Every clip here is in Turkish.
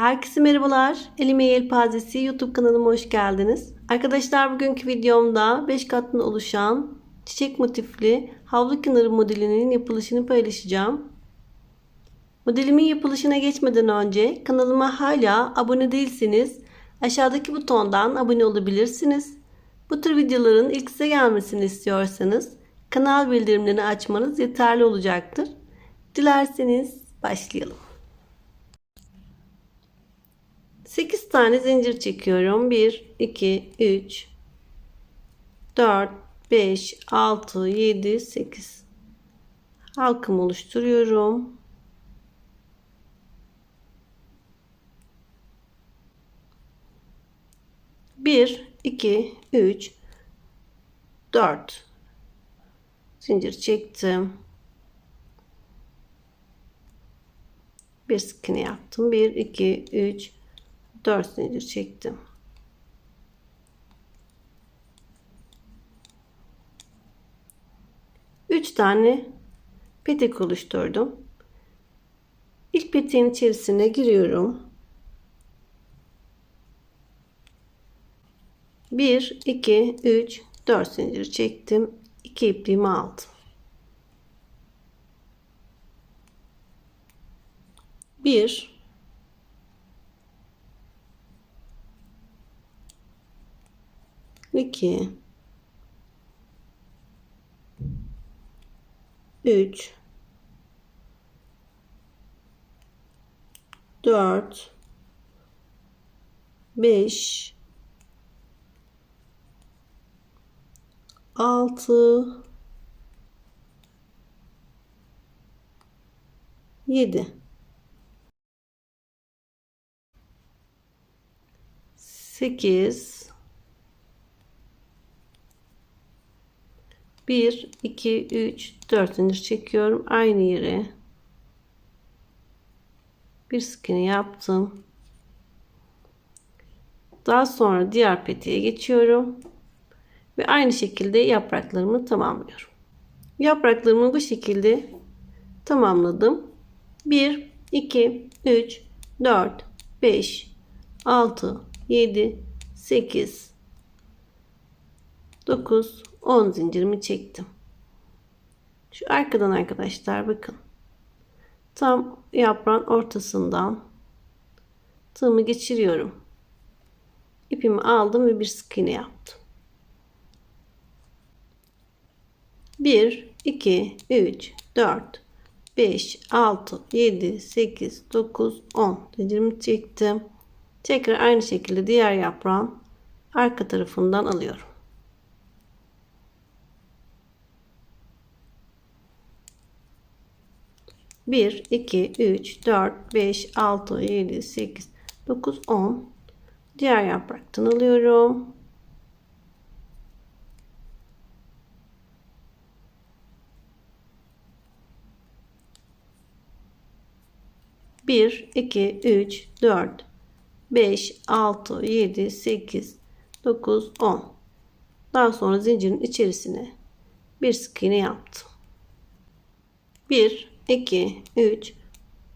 Herkese merhabalar. Elime Yelpazesi YouTube kanalıma hoş geldiniz. Arkadaşlar bugünkü videomda 5 katlı oluşan çiçek motifli havlu kenarı modelinin yapılışını paylaşacağım. Modelimin yapılışına geçmeden önce kanalıma hala abone değilseniz aşağıdaki butondan abone olabilirsiniz. Bu tür videoların ilk size gelmesini istiyorsanız kanal bildirimlerini açmanız yeterli olacaktır. Dilerseniz başlayalım. 8 tane zincir çekiyorum. 1, 2, 3, 4, 5, 6, 7, 8. Halkımı oluşturuyorum. Bir, iki, üç, dört. Zincir çektim. Bir sık iğne yaptım. Bir, iki, üç, 4 zincir çektim. Üç tane petek oluşturdum. İlk peteğin içerisine giriyorum. 1 2 3 4 zincir çektim. 2 ipliğimi aldım. 1 2 3 4 5 6 7 8 1 2 3 4 zincir çekiyorum. Aynı yere bir sık iğne yaptım. Daha sonra diğer peteğe geçiyorum ve aynı şekilde yapraklarımı tamamlıyorum. Yapraklarımı bu şekilde tamamladım. 1 2 3 4 5 6 7 8 9 10 zincirimi çektim. Şu arkadan arkadaşlar bakın. Tam yaprağın ortasından tığımı geçiriyorum. İpimi aldım ve bir sık iğne yaptım. 1 2 3 4 5 6 7 8 9 10 zincirimi çektim. Tekrar aynı şekilde diğer yaprağın arka tarafından alıyorum. 1, 2, 3, 4, 5, 6, 7, 8, 9, 10. Diğer yapraktan alıyorum. Bir, iki, üç, dört, beş, altı, yedi, sekiz, dokuz, on. Daha sonra zincirin içerisine bir sık iğne yaptım. Bir, 2 3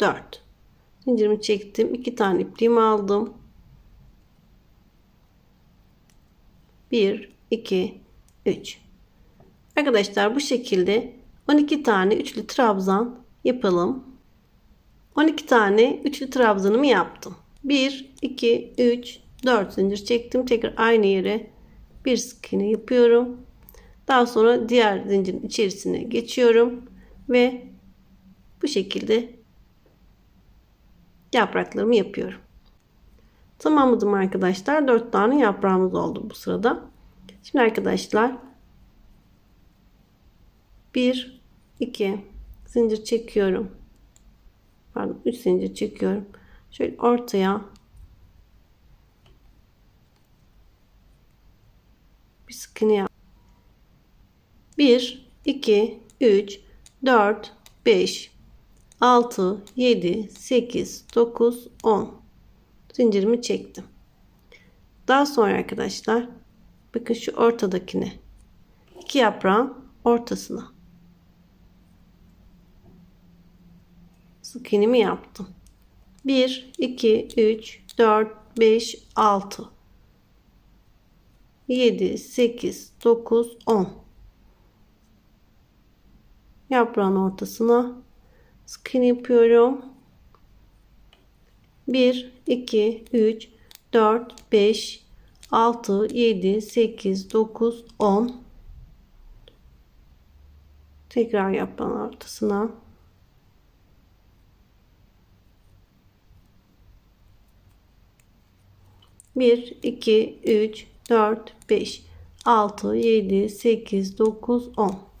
4 zincirimi çektim 2 tane ipliğimi aldım. 1 2 3 arkadaşlar bu şekilde 12 tane üçlü trabzan yapalım. 12 tane üçlü trabzanımı yaptım. 1 2 3 4 zincir çektim. Tekrar aynı yere bir sık yapıyorum. Daha sonra diğer zincirin içerisine geçiyorum ve bu şekilde yapraklarımı yapıyorum. Tamamladım arkadaşlar. 4 tane yaprağımız oldu bu sırada. Şimdi arkadaşlar 1 2 zincir çekiyorum. Pardon 3 zincir çekiyorum. Şöyle ortaya bir sık iğne yap. 1 2 3 4 5 6, 7, 8, 9, 10 zincirimi çektim. Daha sonra arkadaşlar bakın şu ortadakine iki yaprağın ortasına sık iğnemi yaptım. 1, 2, 3, 4, 5, 6, 7, 8, 9, 10. Yaprağın ortasına sık iğne yapıyorum. 1, 2, 3, 4, 5, 6, 7, 8, 9, 10. Tekrar yaprağın ortasına. Bir, iki, üç, dört, beş, altı, yedi, sekiz, dokuz, on.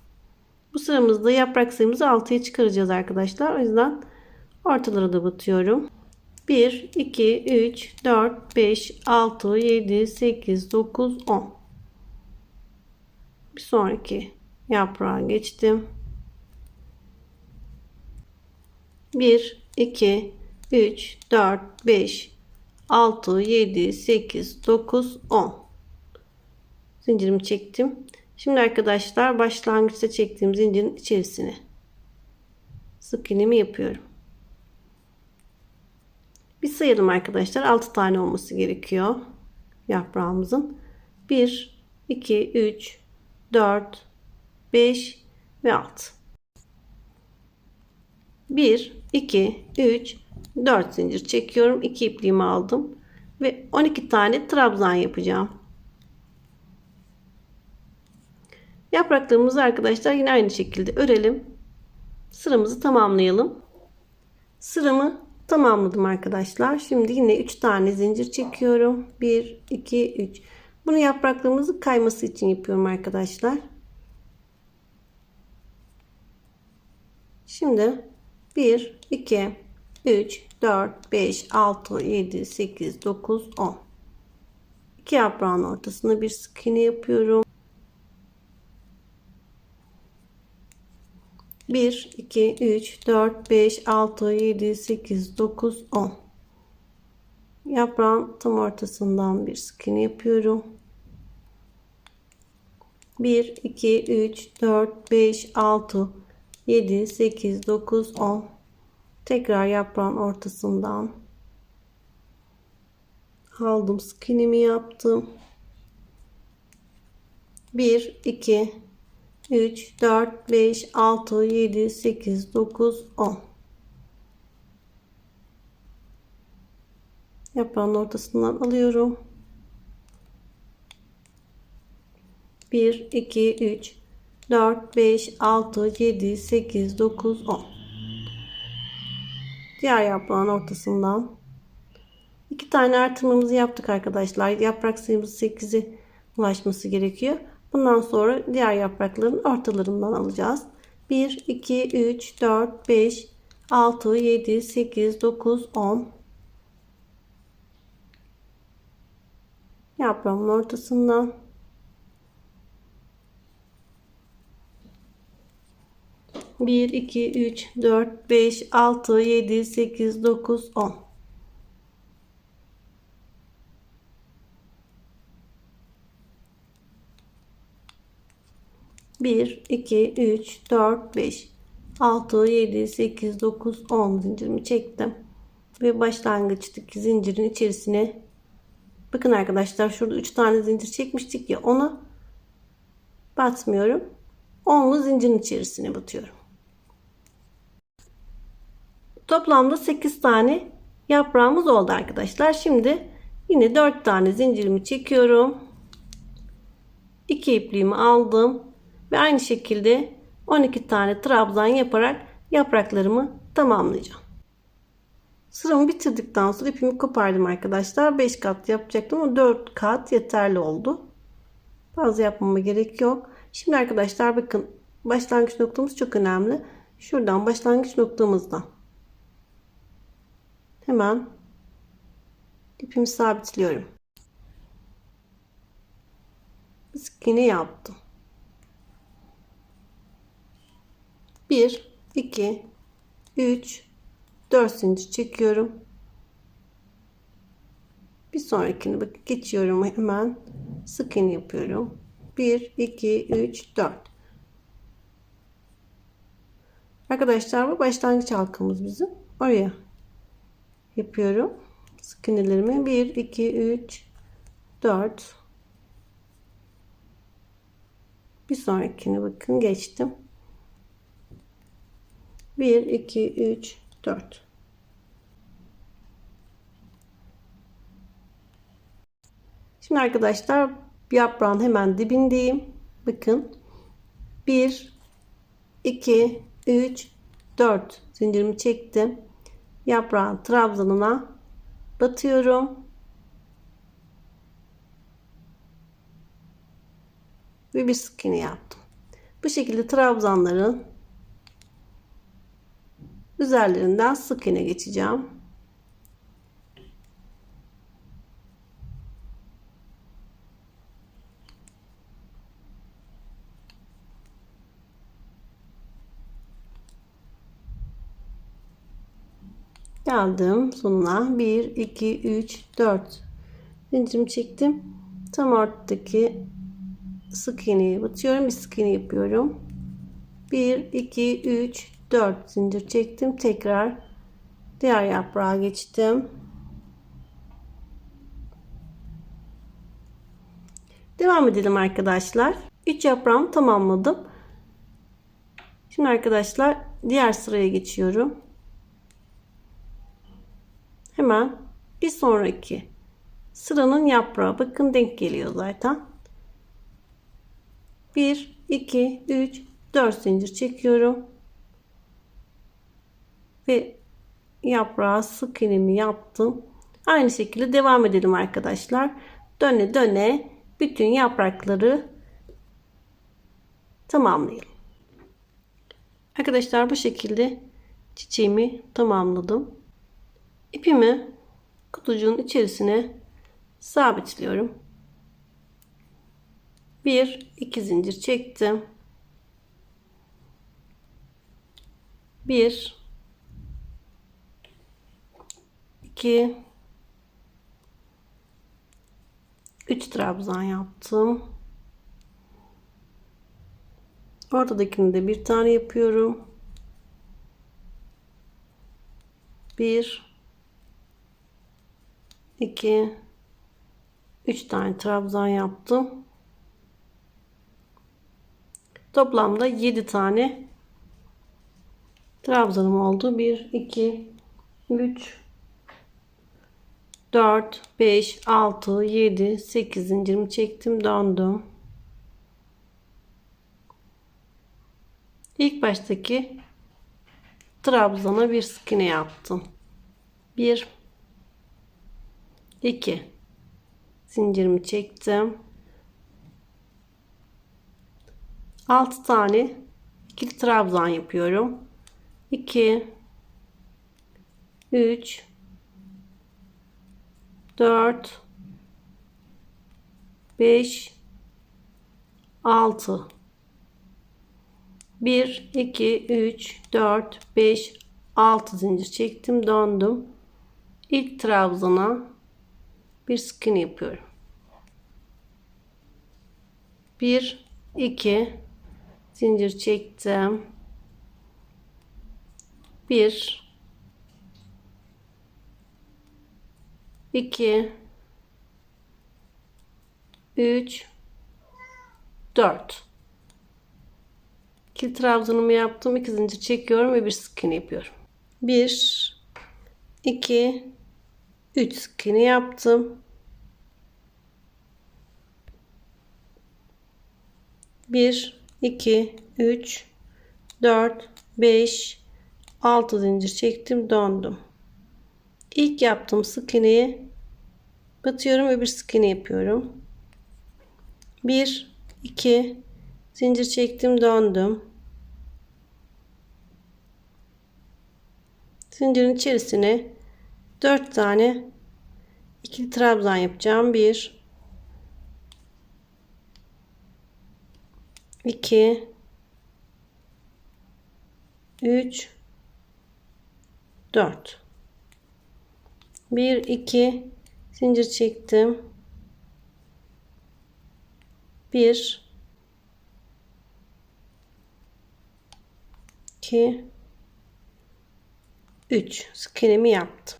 Bu sıramızda yaprak sayımızı 6'ya çıkaracağız arkadaşlar. O yüzden ortalara da batıyorum. 1, 2, 3, 4, 5, 6, 7, 8, 9, 10. Bir sonraki yaprağa geçtim. 1, 2, 3, 4, 5, 6, 7, 8, 9, 10. Zincirimi çektim. Şimdi arkadaşlar başlangıçta çektiğim zincirin içerisine sık iğnemi yapıyorum. Bir sayalım arkadaşlar. 6 tane olması gerekiyor yaprağımızın. 1, 2, 3, 4, 5 ve 6. 1, 2, 3, 4 zincir çekiyorum. 2 ipliğimi aldım. Ve 12 tane trabzan yapacağım. Yapraklarımızı arkadaşlar yine aynı şekilde örelim. Sıramızı tamamlayalım. Sıramı tamamladım arkadaşlar. Şimdi yine 3 tane zincir çekiyorum. 1, 2, 3. Bunu yapraklarımızın kayması için yapıyorum arkadaşlar. Şimdi 1, 2, 3, 4, 5, 6, 7, 8, 9, 10. İki yaprağın ortasına bir sık iğne yapıyorum. 1, 2, 3, 4, 5, 6, 7, 8, 9, 10. Yaprağın tam ortasından bir sık yapıyorum. 1, 2, 3, 4, 5, 6, 7, 8, 9, 10. Tekrar yaprağın ortasından aldım. Sık yaptım. 1, 2, 3, 4, 5, 6, 7, 8, 9, 10. Yaprağın ortasından alıyorum. 1, 2, 3, 4, 5, 6, 7, 8, 9, 10. Diğer yaprağın ortasından iki tane artırmamızı yaptık arkadaşlar. Yaprak sayımız 8'e ulaşması gerekiyor. Bundan sonra diğer yaprakların ortalarından alacağız. 1, 2, 3, 4, 5, 6, 7, 8, 9, 10. Yaprağımın ortasından 1, 2, 3, 4, 5, 6, 7, 8, 9, 10. Bir, iki, üç, dört, beş, altı, yedi, sekiz, dokuz, on zincirimi çektim. Ve başlangıçtaki zincirin içerisine bakın arkadaşlar şurada üç tane zincir çekmiştik ya onu batmıyorum. Onlu zincirin içerisine batıyorum. Toplamda 8 tane yaprağımız oldu arkadaşlar. Şimdi yine 4 tane zincirimi çekiyorum. 2 ipliğimi aldım. Ve aynı şekilde 12 tane trabzan yaparak yapraklarımı tamamlayacağım. Sıramı bitirdikten sonra ipimi kopardım arkadaşlar. 5 kat yapacaktım ama 4 kat yeterli oldu. Fazla yapmama gerek yok. Şimdi arkadaşlar bakın başlangıç noktamız çok önemli. Şuradan başlangıç noktamızdan hemen ipimi sabitliyorum. Sık iğne yaptım. 1 2 3 4 zincir çekiyorum. Bir sonrakini bak geçiyorum hemen sık iğne yapıyorum. 1 2 3 4 Arkadaşlar bu başlangıç halkamız bizim. Oraya yapıyorum. Sık iğnelerimi 1 2 3 4 bir sonrakine bakın geçtim. 1 2 3 4 Şimdi arkadaşlar yaprağın hemen dibindeyim. Bakın 1 2 3 4 zincirimi çektim. Yaprağın trabzanına batıyorum. Ve bir sık iğne yaptım. Bu şekilde trabzanların üzerlerinden sık iğne geçeceğim. Geldim sonuna. 1, 2, 3, 4. Zincirimi çektim. Tam ortadaki sık iğneyi batıyorum. Bir sık iğne yapıyorum. 1, 2, 3, 4 zincir çektim. Tekrar diğer yaprağa geçtim. Devam edelim arkadaşlar. 3 yaprağımı tamamladım. Şimdi arkadaşlar diğer sıraya geçiyorum. Hemen bir sonraki sıranın yaprağı bakın denk geliyor zaten. 1 2 3 4 zincir çekiyorum. Ve yaprağı sık iğnemi yaptım. Aynı şekilde devam edelim arkadaşlar. Döne döne bütün yaprakları tamamlayalım. Arkadaşlar bu şekilde çiçeğimi tamamladım. İpimi kutucuğun içerisine sabitliyorum. Bir, iki zincir çektim. Bir, iki, üç trabzan yaptım. Ortadakini de bir tane yapıyorum. Bir, 2 3 tane trabzan yaptım. Toplamda 7 tane trabzanım oldu. 1 2 3 4 5 6 7 8 zincirimi çektim, döndüm. İlk baştaki trabzana bir sık iğne yaptım. 1 2 zincirimi çektim 6 tane ikili trabzan yapıyorum 2 3 4 5 6 1 2 3 4 5 6 zincir çektim döndüm ilk trabzana bir sık iğne yapıyorum. 1 2 zincir çektim. 1 2 3 4 İki trabzanımı yaptım. 2 zincir çekiyorum ve bir sık yapıyorum. 1 2 3 sık yaptım. 1 2 3 4 5 6 zincir çektim. Döndüm. İlk yaptığım sık iğneyi batıyorum bir sık iğne yapıyorum. 1 2 zincir çektim döndüm. Zincirin içerisine 4 tane ikili trabzan yapacağım. 1 2 3 4 1 2 zincir çektim. 1 2 3 sık iğnemi yaptım.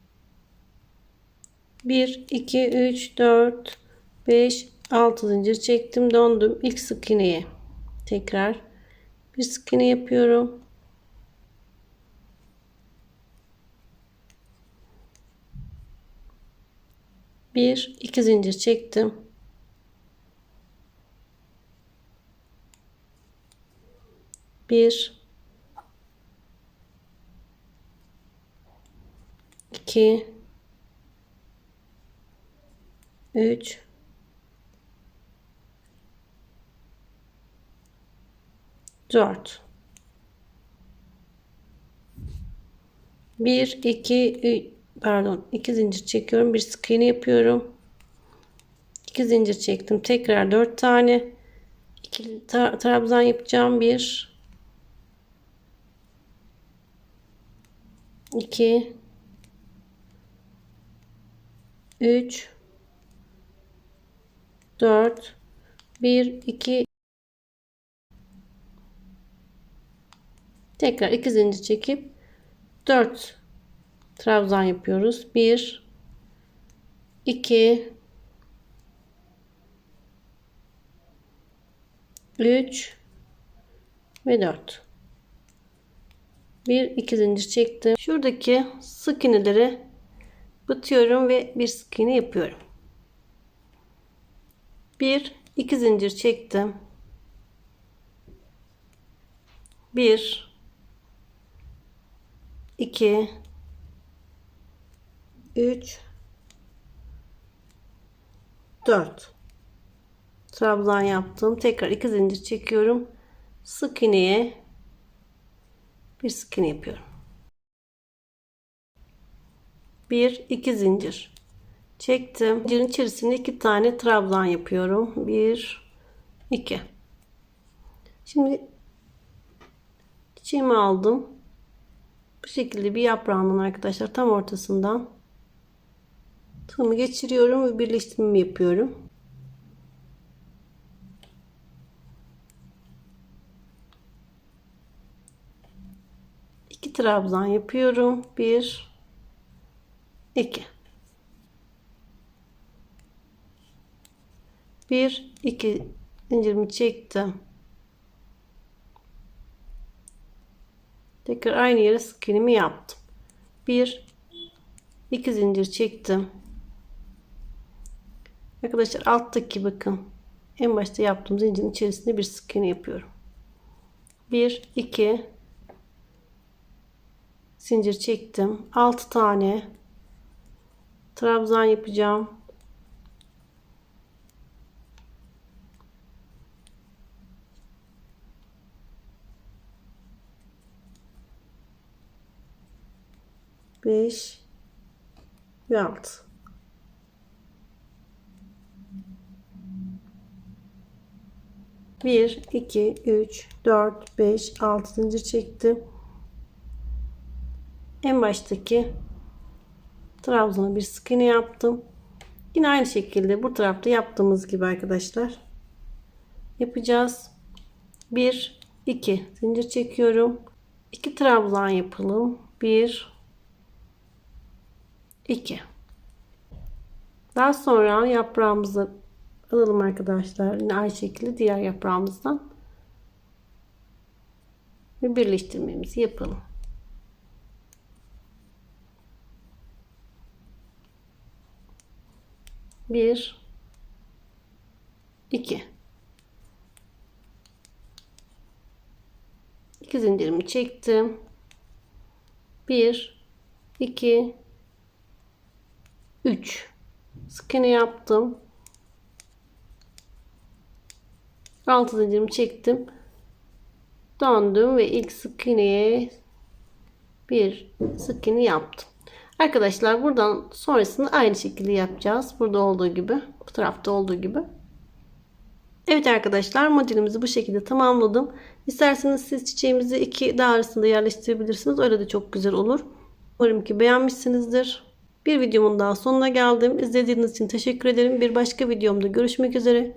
1 2 3 4 5 6 zincir çektim döndüm ilk sık iğneye tekrar bir sık iğne yapıyorum bir iki zincir çektim. Bir iki üç 4 1 2 pardon 2 zincir çekiyorum. Bir sık iğne yapıyorum. 2 zincir çektim. Tekrar 4 tane. 2 trabzan yapacağım. 1 2 3 4 1 2 Tekrar iki zincir çekip 4 trabzan yapıyoruz. 1 2 3 ve 4 1 2 zincir çektim. Şuradaki sık iğneleri batıyorum ve bir sık iğne yapıyorum. 1 2 zincir çektim. 1 2 3 4 trabzan yaptım. Tekrar iki zincir çekiyorum. Sık iğneye bir sık iğne yapıyorum. 1 2 zincir çektim. Zincirin içerisinde iki tane trabzan yapıyorum. 1 2 Şimdi çiçeğimi aldım. Bu şekilde bir yaprağının arkadaşlar tam ortasından tığımı geçiriyorum ve birleştirme yapıyorum. İki trabzan yapıyorum. Bir, iki. Bir, iki zincirimi çektim. Tekrar aynı yere sık iğnemi yaptım. Bir, iki zincir çektim. Arkadaşlar alttaki bakın en başta yaptığım zincirin içerisinde bir sık iğne yapıyorum. 1 2 zincir çektim. 6 tane trabzan yapacağım. Beş ve altı. 1 2 3 4 5 6. zincir çektim. En baştaki trabzana bir sık iğne yaptım. Yine aynı şekilde bu tarafta yaptığımız gibi arkadaşlar yapacağız. 1 2 zincir çekiyorum. 2 trabzan yapalım. 1 2 Daha sonra yaprağımızı alalım arkadaşlar. Yine aynı şekilde diğer yaprağımızdan ve birleştirmemizi yapalım. Bir iki. İki zincirimi çektim. Bir iki 3 sık iğne yaptım 6 zincirimi çektim döndüm ve ilk sık iğneye bir sık iğne yaptım arkadaşlar buradan sonrasını aynı şekilde yapacağız burada olduğu gibi bu tarafta olduğu gibi Evet arkadaşlar modelimizi bu şekilde tamamladım. İsterseniz siz çiçeğimizi iki daha arasında yerleştirebilirsiniz. Öyle de çok güzel olur. Umarım ki beğenmişsinizdir. Bir videomun daha sonuna geldim. İzlediğiniz için teşekkür ederim. Bir başka videomda görüşmek üzere.